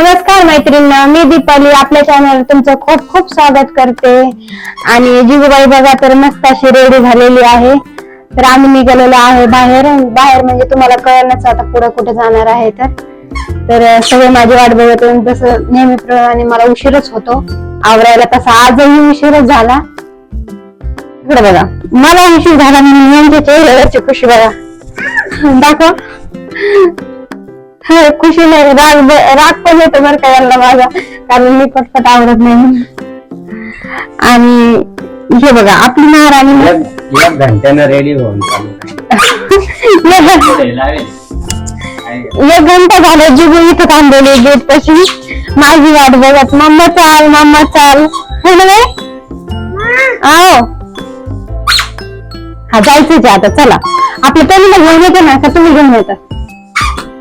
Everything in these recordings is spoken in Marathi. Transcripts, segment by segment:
नमस्कार मैत्रिणी मी दीपाली. आपल्या चॅनल तुमचं खूप खूप स्वागत करते. आणि जिजूबाई बघा तर मस्त अशी रेडी झालेली आहे. तर आम्ही निघालेलो आहे बाहेर. बाहेर म्हणजे तुम्हाला कळणच आता पुढे कुठे जाणार आहे तर. तर सगळे माझी वाट बघत जसं नेहमीप्रमाणे मला उशीरच होतो. आवरायला तसा आजही उशीरच झाला. इकडे बघा. मला उशीर झाला म्हणून यांच्या चेहऱ्यावरची खुशी बघा. दाखव. खुशी नाही राग राग पण येतो बरं का यांना माझा. कारण मी पटपट आवडत नाही. आणि हे बघा आपली महाराणी एक एक घंट्यानं रेडी होऊन चालू एक घंटा झाला इथं थांबवली गेट पशी. माझी वाट बघत मम्मा चाल मम्मा चाल. हो ना बाई? आओ. हा जायचंच आहे आता चला. आपल्या तमीला घेऊन येते ना का तुम्ही घेऊन येता?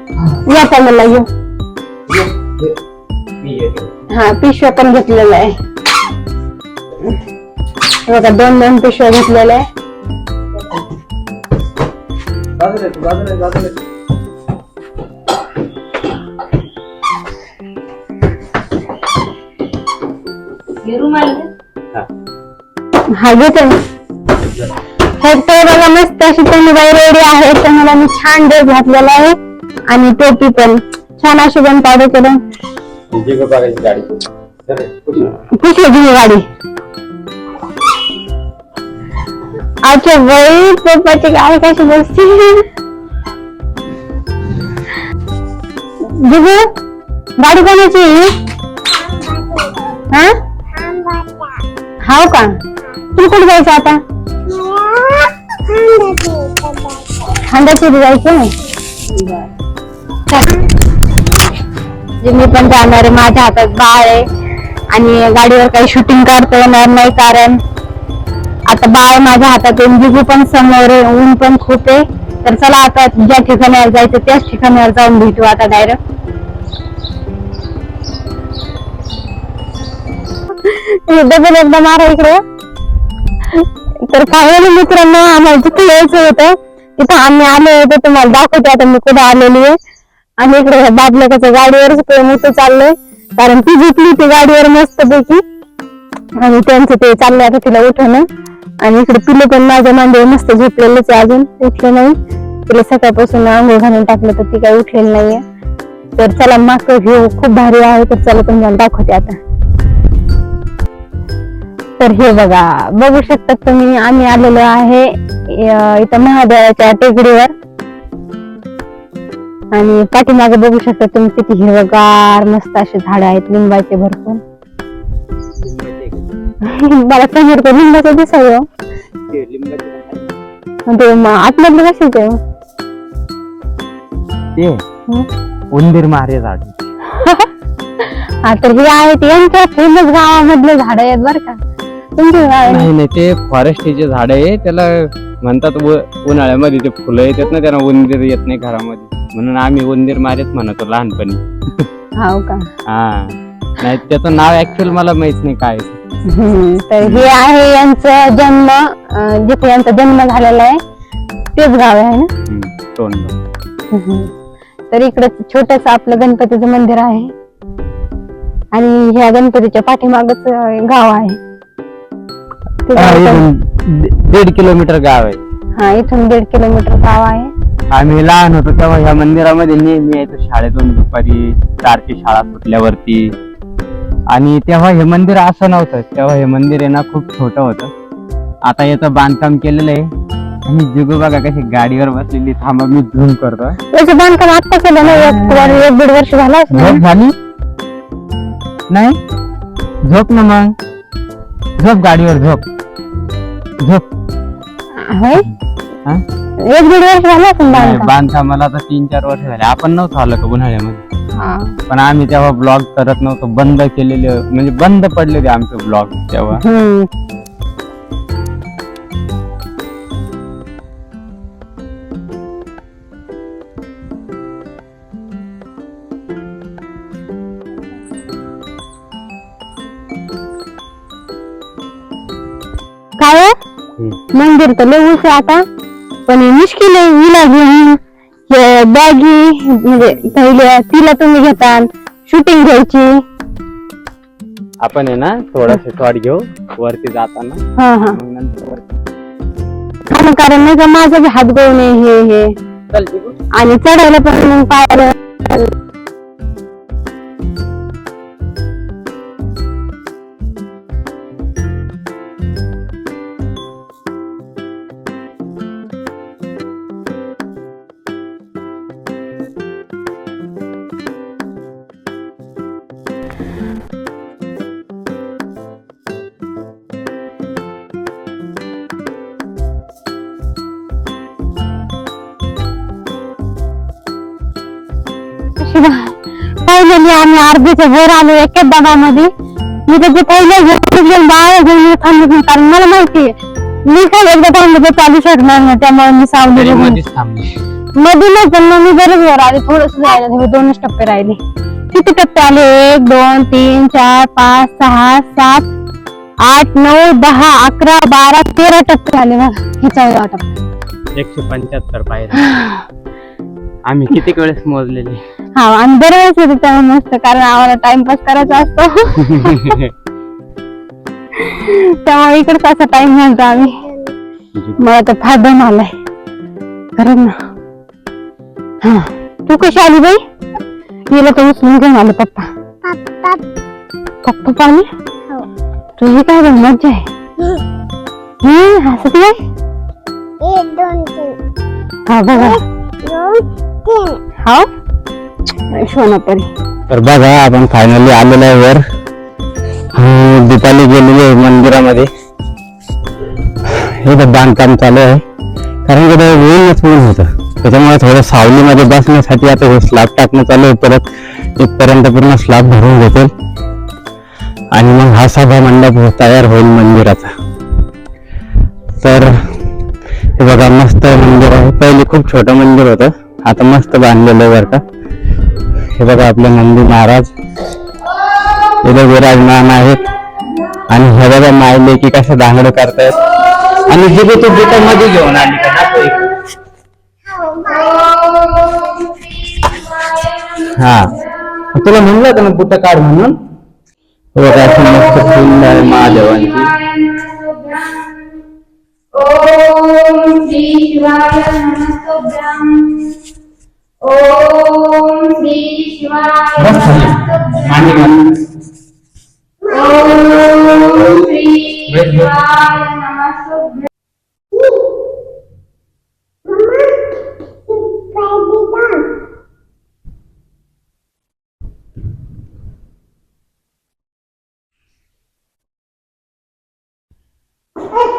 या तमीला घेऊन मी येतो हा पिशव्या पण घेतलेल्या आहे. हे बघा दोन दोन पिशव्या घेतलेल्या आहे. हा. घेते हे ते बघा मस्त अशी बाई रेडी आहे. तर मला मी छान ड्रेस घातलेला आहे. आणि टोपी पण छान अशी पण पावडर करून तुझी का बघायची गाडी चल, कुठे? कुठली घेऊ गाडी अच्छा बाई पप्पाची गाडी कशी बसते जिजू गाडी कोणाची हा हाव का तू कुठे जायचं आता खांद्याची जायचं जे मी पण जाणार आहे माझ्या हातात बाळ आहे. आणि गाडीवर काही शूटिंग करता येणार नाही कारण आता बाळ माझ्या हातात आहे पण समोर आहे ऊन पण खूप आहे. तर चला आता ज्या ठिकाणावर जायचं त्याच ठिकाणावर जाऊन भेटू आता डायरेक्ट डबल एकदा मारा इकडे. तर काही नाही मित्रांनो आम्हाला जिथे यायचं होतं तिथं आम्ही आलो होतो तुम्हाला दाखवते आता मी कुठे आलेली आहे. आणि इकडे बाबलकाच्या गाडीवरच मोठं चाललंय. कारण ती झुकली ती गाडीवर मस्त पैकी आणि त्यांचं ते चाललंय आता तिला उठवणं आणि इकडे पिलं पण माझ्या मांडीवर मस्त झोपलेलंच आहे अजून. उठलं नाही. तिला सकाळपासून आंघोळ घालून टाकलं तर ती काही उठलेली नाहीये. तर चला माक हे खूप भारी आहे तर चला तुम्हाला दाखवते आता. तर हे बघा बघू शकता तुम्ही आम्ही आलेलो आहे इथं महादेवाच्या टेकडीवर. आणि पाठीमागे बघू शकता तुम्ही किती हिरवगार मस्त असे झाड आहेत लिंबाचे भरपूर. मला समोर तो लिंबाचं दिसावं ते आतमधलं आहे? ते? उंदीर मारे झाड. तर हे आहेत यांच्या फेमस गावामधले झाड आहेत बरं का. तुमच्या गाव नाही नाही ते फॉरेस्टचे झाड आहे त्याला म्हणतात उन्हाळ्यामध्ये ते फुलं येतात ना त्यांना उंदीर येत नाही घरामध्ये. म्हणून आम्ही उंदीर मारेच म्हणतो लहानपणी. हो का? हा. नाही त्याचं नाव ऍक्च्युअल मला माहीत नाही काय. आहे. हम्म, तर हे आहे यांचं जन्म अं, जिथे यांचा जन्म झालेला आहे तेच गाव आहे ना? हम्म, तोंड. हम्म. तर इकडे छोटस आपलं गणपतीचं मंदिर आहे. आणि ह्या गणपतीच्या पाठीमागच अं, गाव आहे. हा, दि- दीड किलोमीटर गाव आहे. हा इथून दीड किलोमीटर गाव आहे. आम्ही लहान होतो तेव्हा ह्या मंदिरामध्ये नेहमी यायचो शाळेतून दुपारी चारची शाळा सुटल्यावरती. आणि तेव्हा हे मंदिर असं नव्हतं. तेव्हा हे मंदिर आहे ना खूप छोटं होतं. आता याचं बांधकाम केलेलं आहे. आणि जिगू बघा कशी गाडीवर बसलेली. थांबा मी झूम करतो त्याचं बांधकाम आत्ता केलं ना एक वर- एक दीड वर्ष झालं असेल ना? झोप झाली? नाही? झोप ना मग. झोप गाडीवर झोप. होय? हा? एक दीड वर्ष झालं असेल नाही, बांधकाम. बांधकामाला आता तीन चार वर्ष झाले. आपण नव्हतो आलो का उन्हाळ्यामध्ये? हा. पण आम्ही तेव्हा ब्लॉग करत नव्हतो. बंद केलेले म्हणजे बंद पडले होते आमचे ब्लॉग तेव्हा. हम्म. मंदिर तर लय आता. पण मुश्किल आहे हिला घेऊन बॅगी म्हणजे पहिले तिला तुम्ही घेता शूटिंग घ्यायची. आपण आहे ना थोडासा शॉट घेऊ वरती जाताना. हा हा. मग नंतर वरती. आणि कारण नाही का माझं बी हात गवणे हे हे. चल. आणि चढायला पण मग पायाला पहिलेली आम्ही अर्धीच्या वर आलो एका डबामध्ये मी त्याचे पहिले घेऊन बाहेर घेऊन थांबले कारण मला माहिती मी काय एकदा थांबले तर चालू शकणार नाही त्यामुळे मी सावली मध्येच थांबली. मधूनच पण मग मी बरेच वर आले थोडस तेव्हा दोनच टप्पे राहिले. किती टप्पे आले? एक दोन तीन चार पाच सहा सात आठ नऊ दहा अकरा बारा तेरा टप्पे आले बघा हे चौदा टप्पा. एकशे पंच्याहत्तर पायऱ्या. आम्ही किती वेळेस मोजलेले? हा आणि दरवेळेस येते तेव्हा मस्त कारण आम्हाला टाइमपास करायचा असतो. त्यामुळे इकडेच असा टाइम घालतो आम्ही. मला तर फार दम आलाय. खरंच ना. हा. तू कशी आली बाई? हिला तर उचलून घेऊन आले पप्पा. पप्पा पाणी? तुझी काय बघ मज्जा आहे? हम्म हसत तीन. हा बघा. हा? तर बघा आपण फायनली आलेलो आहे वर. दीपाली गेलेली आहे मंदिरामध्ये. हे तर बांधकाम चालू आहे. कारण की ऊनच ऊन होतं. त्याच्यामुळे थोडं सावलीमध्ये बसण्यासाठी आता हे स्लॅब टाकणं चालू आहे. परत इथपर्यंत पूर्ण स्लॅब भरून घेतील. आणि मग हा सभा मंडप तयार होईल मंदिराचा. तर हे बघा मस्त मंदिर आहे. पहिले खूप छोटं मंदिर होतं. आता मस्त बांधलेलं आहे बरं का. हे बघा आपले नंदी महाराज. इथे विराजमान आहेत. आणि हे बघा मायले की कसं दांगड करतायत. आणि जिथे तू जिथे मध्ये घेऊन आली का? हा तुला म्हणलं होतं ना बुट काढ म्हणून? बघा मस्त फुल आहे महादेवांची ओम श्री शिवाय नमस्तुभ्यं ओम श्री शिवाय बस खाली.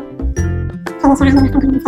होता ना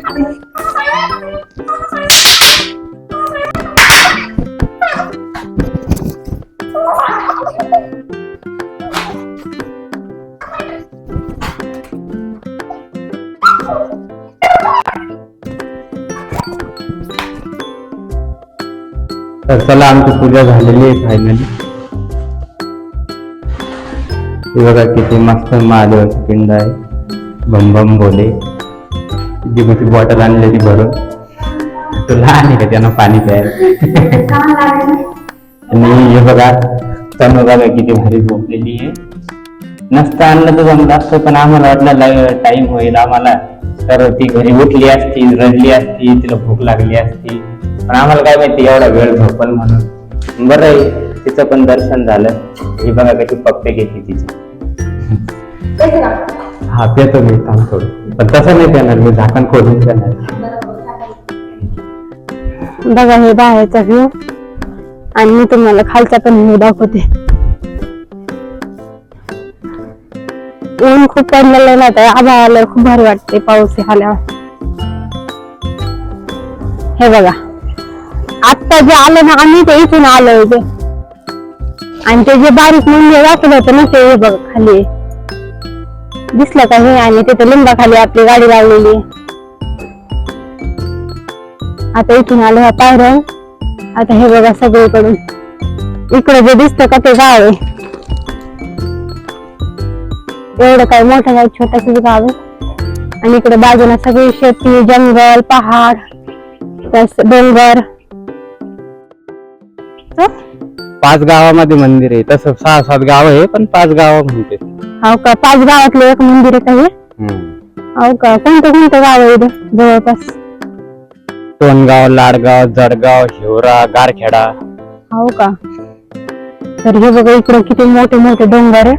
ती. तर चला आमची पूजा झालेली आहे फायनली हे बघा किती मस्त महादेवाची पिंड आहे. बम बम बोले. जी मोठी बॉटल आणली ती भरून. तो लहान आहे का त्यांना पाणी प्यायला? आणि हे बघा तनु बघा किती भारी झोपलेली आहे. नसतं आणलं तर जमलं असतं पण आम्हाला वाटलं टाइम होईल. आम्हाला तर ती घरी उठली असती रडली असती तिला भूक लागली असती. पण आम्हाला काय माहिती एवढा वेळ झोपल म्हणून. बरं आहे तिचं पण दर्शन झालं. हे बघा कशी पप्पे घेतली तिची. हा पेतो मी थांब थोडं. पण तसं नाही देणार मी झाकण खोलून देणार. बघा हे बाहेरचा व्ह्यू आणि मी तुम्हाला खालचा पण व्ह्यू दाखवते. ऊन खूप पडलेलं ना तर आभाळ आलं खूप भारी वाटते पाऊस आल्यावर. हे बघा. आत्ता जे आलं ना आम्ही ते इथून आलो ते आणि ते जे बारीक मुंगे वाचलं होतं ना ते बघ खाली. दिसलं का हे? आणि तिथे लिंबाखाली आपली गाडी लावलेली आहे. आता इथून आलो ह्या पायऱ्या आता हे बघा सगळीकडून. इकडे जे दिसतं का ते गाव आहे. एवढं काय मोठं नाही छोटस गाव आहे. आणि इकडे बाजूला सगळी शेती जंगल पहाड डोंगर. पाच गावामध्ये मंदिर आहे. तसं सहा सात गाव आहे पण पाच गाव म्हणते. हो का? पाच गावातलं एक मंदिर आहे का हे? हो का? कोणतं कोणतं गाव आहे इथं जवळपास? टोनगाव लाडगाव जडगाव शिवरा गारखेडा. हो का? तर हे बघा इकडे किती मोठे मोठे डोंगर आहे.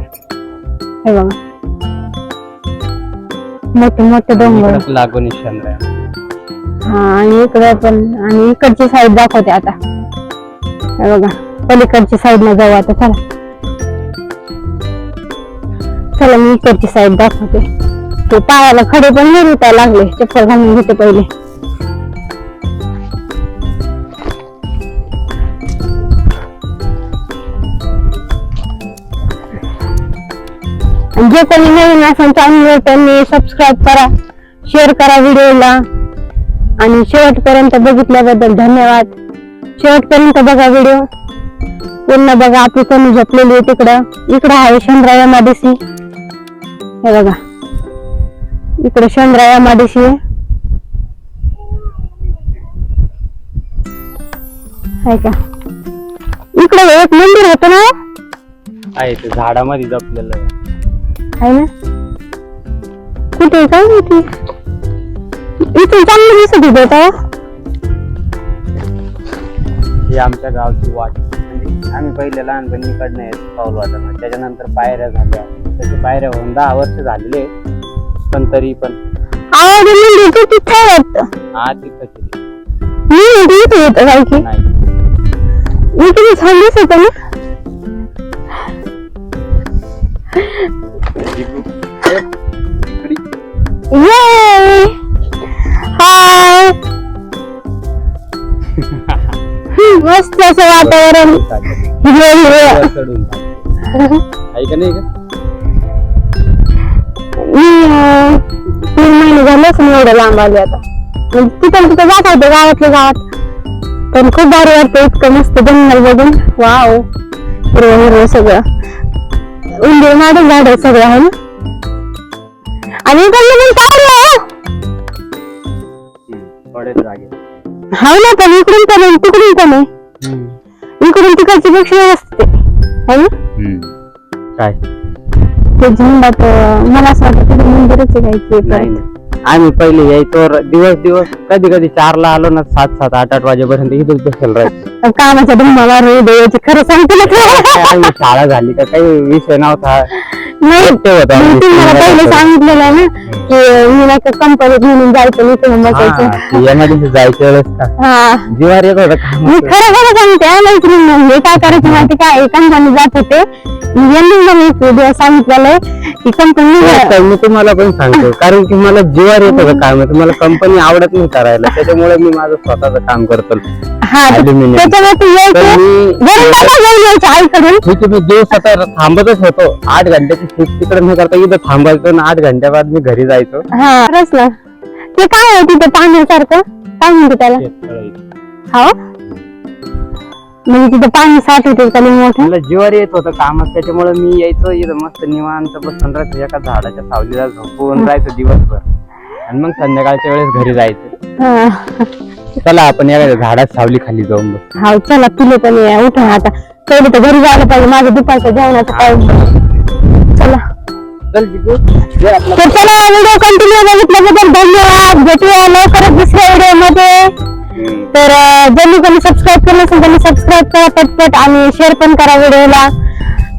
हे बघा. मोठे मोठे डोंगर. लागून हा आणि इकडे पण आणि इकडची साईड दाखवते आता. बघा पलीकडच्या साईडला जाऊ आता चला. चला मी इकडची साईड दाखवते. ते पायाला खडे पण निरुता लागले चप्पल घालून घेते पहिले. जे कोणी नवीन असेल चॅनल त्यांनी सबस्क्राईब करा शेअर करा व्हिडिओला आणि शेवटपर्यंत बघितल्याबद्दल धन्यवाद. शेवटपर्यंत बघा व्हिडिओ पूर्ण बघा आपली कमी झोपलेली आहे तिकडं. इकडं आहे शंभरा एमआयडीसी हे बघा. इकडे शंभरा एमआयडीसी आहे. का? इकडे एक मंदिर होतं ना? आहे ते झाडामध्ये जपलेलं. आहे. ना? कुठे काय माहिती? इथून चांगलं दिसत होतं ही आमच्या गावची वाट. म्हणजे आम्ही पहिले लहानपणी इकडनं येत पाऊल वाटणं त्याच्यानंतर पायऱ्या झाल्या. त्याची पायऱ्या होऊन दहा वर्ष झालेले. पण तरी पण. तिथे हा. मी इथे येतं नाही. मी ना? हाय मस्त असं वातावरण. हिरवं हिरवं चढून आहे का नाही का? मी अं, तीन महिने झालेच मी एवढं लांब आले आता. म्हणजे तिथं तिथं जात होते गावातल्या गावात. पण खूप भारी वाटतं इतकं मस्त जंगल बघून. वाव. हिरवं हिरवं सगळं. उंदीर माडे झाड सगळं आहे ना? आणि इकडलं पण पाहिलं हो. थोडे जागे हाव ना पण इकडून पण आहे, तिकडून पण आहे. इकडून तिकडची पेक्षा व्यवस्थित आहे. है ना? काय? ते झेंडात अं, मला असं वाटतं तिथे मंदिरच आहे काय ते नाही. परत. आम्ही पहिले यायचो दिवस दिवस कधी कधी चारला आलो ना सात सात आठ आठ वाजेपर्यंत इथेच बसेल राहायचं कामाच्या धुमाला रे देवाची खरं सांगते ना शाळा झाली का काही विषय नव्हता. नाही तुम्हाला पहिले सांगितलेलं आहे ना की मी नाही कंपनीत म्हणून जायचं मी तुम्ही बसायचं यामध्ये हा. जीवार येत होतं काम मी खरं खरं सांगते मैत्रीण म्हणजे काय करायचं माहिती काय कंपनी जात होते. यांनी मला एक सांगितलेलं की कंपनी मी तुम्हाला पण सांगतो कारण की मला जीवार येत होतं काम? तुम्हाला कंपनी आवडत नाही करायला त्याच्यामुळे मी माझं स्वतःच काम करतो. हा Aluminium. त्याच्यामुळे तू तर यायचं मी घेऊन यायचं आईकडून? दिवस आता थांबतच होतो. आठ घंट्याची शिफ्ट तिकडे न करता इथं थांबायचो आणि आठ घंट्या बाद मी घरी जायचो. हा खरंच ना. ते काय आहे तिथे पाण्यासारखं? काय म्हणते त्याला? हो? म्हणजे तिथं पाणी साठवते मोठं? मला जीवावर येत होतं कामात. त्याच्यामुळे मी यायचो इथं मस्त निवांत बसून राहायचो एका झाडाच्या सावलीला झोपून राहायचं दिवसभर. आणि मग संध्याकाळच्या वेळेस घरी जायचं. चला आपण या झाडात सावली खाली जाऊन बस. हा चला तुला पण या, उठा आता. पहिले तर घरी जायला पाहिजे. माझं दुपारचं जेवणाचं काय चला. चल जिगू. जे आपला तर चला व्हिडिओ कंटिन्यू बघितल्याबद्दल धन्यवाद. भेटूया लवकरच दुसऱ्या व्हिडिओमध्ये तर अं, ज्यांनी कोणी सबस्क्राईब केलं त्यांनी सबस्क्राईब करा पटपट आणि शेअर पण करा व्हिडिओला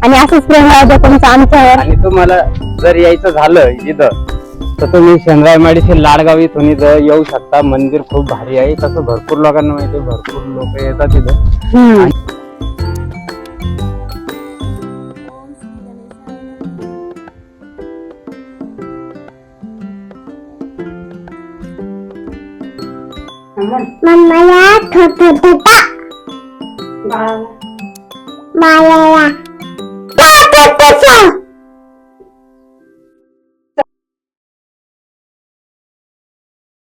आणि असंच प्रेम राहू द्या तुमचं आमच्यावर. आणि तुम्हाला जर यायचं झालं इथं तर तुम्ही शेंद्राय माडीशी लाडगाव इथून इथं येऊ शकता. मंदिर खूप भारी आहे. तसं भरपूर लोकांना माहिती आहे. भरपूर लोक येतात इथं. हम्म. मम्माला थोट थोटा बाळाला. बाळाला.